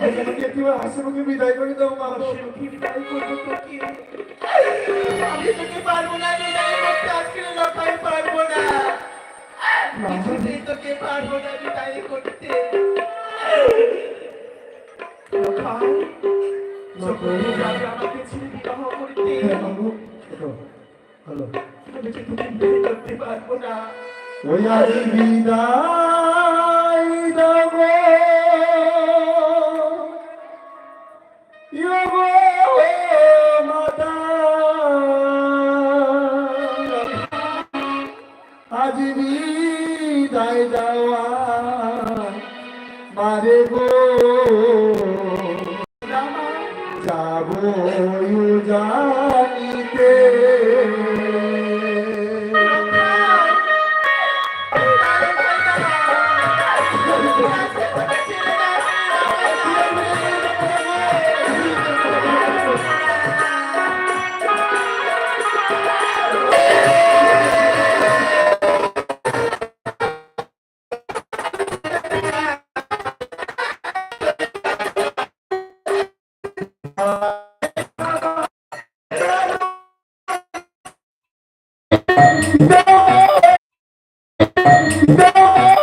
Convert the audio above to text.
আমাকে একটিবার হাসি মুখে বিদায় করে দাও মা। কি বিদায় করব তোকে আমি তোকে পারব না বিদায় করতে আজকে লতাই পারব না কিছুতেই তোকে পারব না বিদায় করতে আমাকে ছেড়ে বিবাহ করতে হ্যাঁ। হ্যালো আমি তোকে বিয়ে করতে পারব না ওই আজ বিদায় আজ বিদায় দেওয়া মারে গো। যাব জানিতে Bye.